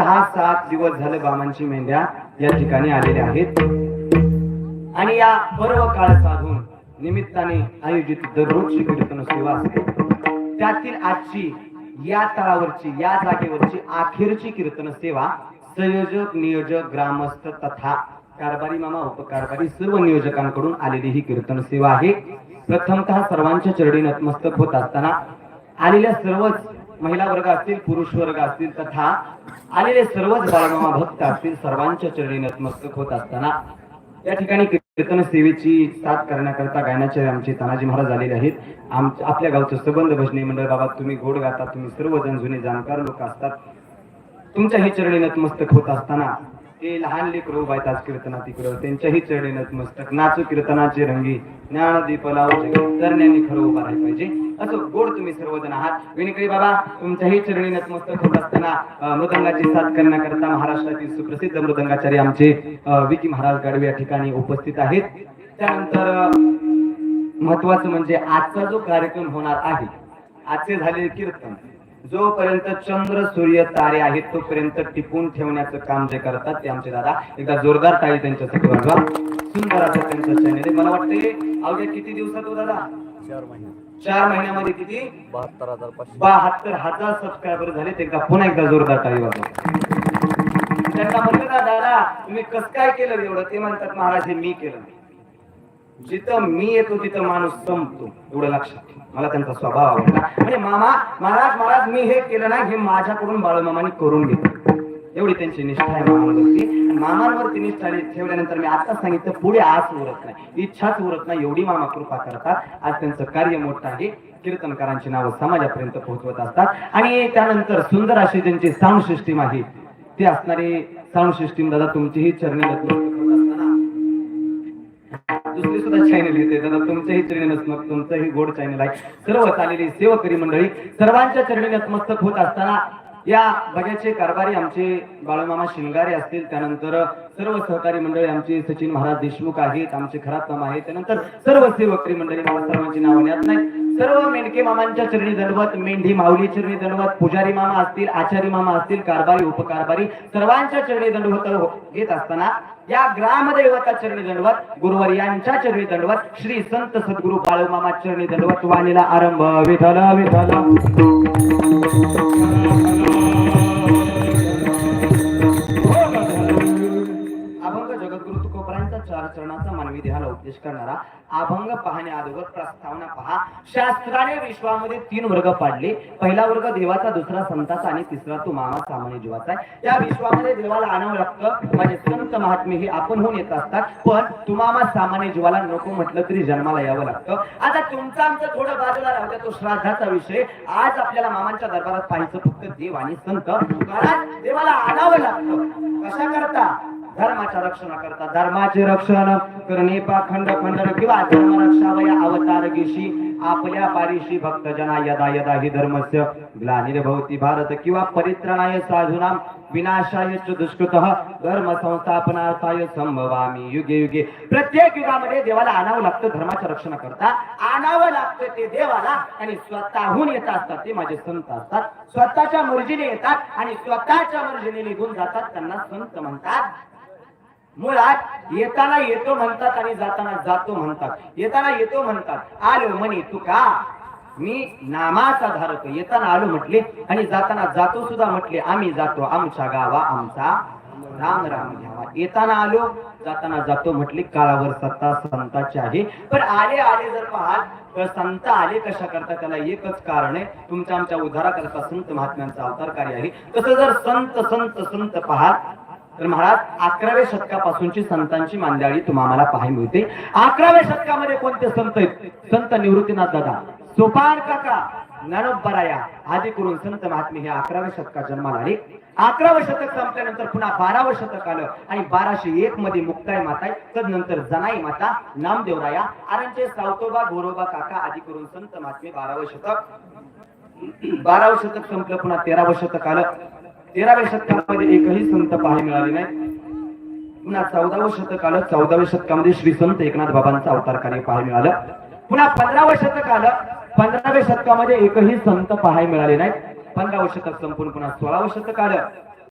सहा सात दिवस झाले बामांची मेंढ्या या ठिकाणी आलेल्या आहेत. आणि या पर्व काळ साधून निमित्ताने आयोजित दररोजची कीर्तन सेवा असते त्यातील आजची या तळावरची या जागेवरची अखेरची कीर्तन सेवा संयोजक नियोजक ग्रामस्थ तथा कारभारी मामा उपकारभारी सर्व नियोजकांकडून आलेली ही कीर्तन सेवा आहे. प्रथमतः सर्वांच्या चरडी नतमस्तक होत असताना आलेल्या सर्वच महिला वर्ग असतील पुरुष वर्ग असतील तथा आलेले सर्वच बाळमामा भक्त असतील सर्वांच्या चरणी नतमस्तक होत असताना या ठिकाणी कीर्तन सेवेची साथ करण्याकरता गायनाचे आमचे तानाजी महाराज आलेले आहेत. आपल्या गावचं सबंध भजनी मंडळ बाबा तुम्ही गोड गाता तुम्ही सर्वजण जुने जाणकार लोक असतात. तुमच्याही चरणी नतमस्तक होत असताना ते लहान लेकरू बायताज कीर्तनात इकडं त्यांच्याही चरणी नतमस्तक. नाचू कीर्तनाचे रंगी ज्ञान दीप लावू खरं उभा पाहिजे. असं गोड तुम्ही सर्वजण आहात. विनिकरी बाबा तुमच्याही चरणी नतमस्तक होत असताना मृदंगाची साथ करण्याकरता महाराष्ट्रातील सुप्रसिद्ध मृदंगाचार्य आमचे विकी महाराज गाडवे या ठिकाणी उपस्थित आहेत. त्यानंतर महत्वाचं म्हणजे आजचा जो कार्यक्रम होणार आहे आजचे झालेले कीर्तन जोपर्यंत चंद्र सूर्य तारे आहेत तोपर्यंत टिकून ठेवण्याचं काम जे करतात ते आमचे दादा. एकदा जोरदार ताळी त्यांच्यासाठी सुंदर असं त्यांचं चॅनल मला वाटते अवघ्या किती दिवसात हो दादा? चार महिने. चार महिन्यामध्ये किती? बहात्तर हजार बहात्तर हजार सबस्क्रायबर झाले एकदा पुन्हा एकदा जोरदार टाळी वाजवा. त्यांना म्हणलं का दादा तुम्ही कस काय केलं एवढं? ते म्हणतात महाराज हे मी केलं. जिथं मी येतो तिथं माणूस संपतो. एवढं लक्षात ठेवा. मला त्यांचा स्वभाव आवडला. म्हणजे मामा महाराज महाराज मी हे केलं नाही. हे माझ्याकडून बाळूमामाने करून घेतलं. एवढी त्यांची निष्ठा आहे मामांवरती. मामांवरती निष्ठा ठेवल्यानंतर मी आता सांगितलं पुढे आस उरत नाही. इच्छाच उरत नाही. एवढी मामा कृपा करतात. आज त्यांचं कार्य मोठं आहे. कीर्तनकारांची नावं समाजापर्यंत पोहोचवत असतात. आणि त्यानंतर सुंदर अशी त्यांची साऊंड सिस्टीम आहे ती असणारी साऊंड सिस्टीम दादा तुमचीही चरणी दुसरी सुद्धा चॅनल येते दादा तुमचंही चरणी नसमक तुमचंही गोड चॅनल आहे. सर्व चाललेली सेवकरी मंडळी सर्वांच्या चरणी नतमस्तक होत असताना या बघ्याचे कारभारी आमचे बाळूमामा शिंगारे असतील त्यानंतर सर्व सहकारी मंडळी आमचे सचिन महाराज देशमुख आहेत आमचे खरात मामा आहेत. त्यानंतर सर्व सेवकरी मंडळी मला सर्वांची नाव यात नाही सर्व मेंढके मामांच्या चरणी दंडवत मेंढी माऊली चरणी दंडवत पुजारी मामा असतील आचारी मामा असतील कारभारी उपकारभारी सर्वांच्या चरणी दंडवत हो. घेत असताना या ग्रामदैवता चरणी दंडवत गुरुवर यांच्या चरणी दंडवत श्री संत सद्गुरु बाळूमामा चरणी दंडवत वाणीला आरंभ विधल विधल सद्गुरु तुकोबरांचा चार चरणाचा मानवी देहाला उपदेश करणारा अभंग पाहण्या अगोदर प्रस्तावना पहा. शास्त्राने विश्वामध्ये तीन वर्ग पाडले. पहिला वर्ग देवाचा दुसरा संताचा आणि तिसरा तो मामा सामान्य जीवाचा आहे. या विश्वामध्ये देवाला आणावं लागतं म्हणजे संत महात्मे हे आपण होऊन येत असतात. पण तुम्हाला सामान्य जीवाला नको म्हटलं तरी जन्माला यावं लागतं. आता तुमचं आमचं थोडं बाजूला राहू तो श्राद्धाचा विषय. आज आपल्याला मामांच्या दरबारात पाहायचं फक्त देव आणि संत. कारण देवाला आणावं लागतं. कशा करता? धर्माच्या रक्षणाकरता धर्माचे रक्षण करणे. पाखंड खंडन किंवा धर्म रक्षावया अवतार घेशी आपल्या पारिशी भक्त जना यदा यदा हि धर्मस्य ग्लानिर्भवती. भारत किंवा परित्राणाय साधूनाम विनाशाय च दुष्कृत धर्म संस्थापनार्थाय संभवामी. युगे युगे. प्रत्येक युगामध्ये देवाला आणावं लागतं धर्माच्या रक्षणाकरता आणावं लागतं ते देवाला आणि स्वतःहून येत असतात ते माझे संत असतात. स्वतःच्या मर्जीने येतात आणि स्वतःच्या मर्जीने निघून जातात त्यांना संत म्हणतात. मुळात येताना येतो म्हणतात आणि जाताना जातो म्हणतात. येताना येतो म्हणतात. आलो म्हणे तू का मी नामाचा धारक येताना आलो म्हटले आणि जाताना जातो सुद्धा म्हटले आम्ही जातो. आमच्या गावा आमचा राम राम घ्यावा. येताना आलो जाताना जातो म्हटले काळावर सत्ता संताची आहे. पण आले आले जर पाहाल तर संत आले कशा करता त्याला एकच कारण आहे. तुमच्या आमच्या उद्धाराकरता संत महात्म्यांचा अवतार कार्य आहे. तसं जर संत संत संत पाहाल तर महाराज अकराव्या शतकापासूनची संतांची मांदियाळी तुम्हाला पाहायला मिळते. अकराव्या शतकामध्ये कोणते संत आहेत? संत निवृत्तीनाथ दादा सोपान काका ज्ञानोबराया आदी करून संत महात्मे हे अकराव्या शतकात जन्माला आले. अकरावं शतक संपल्यानंतर पुन्हा बारावं शतक आलं आणि बाराशे एक मध्ये मुक्ताई माता तदनंतर जनाई माता नामदेवराया आरणचे सावतोबा गोरोबा काका आदी करून संत महात्मे बारावं शतक. बारावं शतक संपलं पुन्हा तेरावं शतक आलं. तेराव्या शतकामध्ये एकही संत पाहायला मिळाले नाही. पुन्हा चौदावं शतक आलं. चौदाव्या शतकामध्ये श्री संत एकनाथ बाबांचा अवतार कार्य पाहायला मिळालं. पुन्हा पंधरावं शतक आलं. पंधराव्या शतकामध्ये एकही संत पाहायला मिळाले नाही. पंधरावं शतक संपून पुन्हा सोळावं शतक आलं.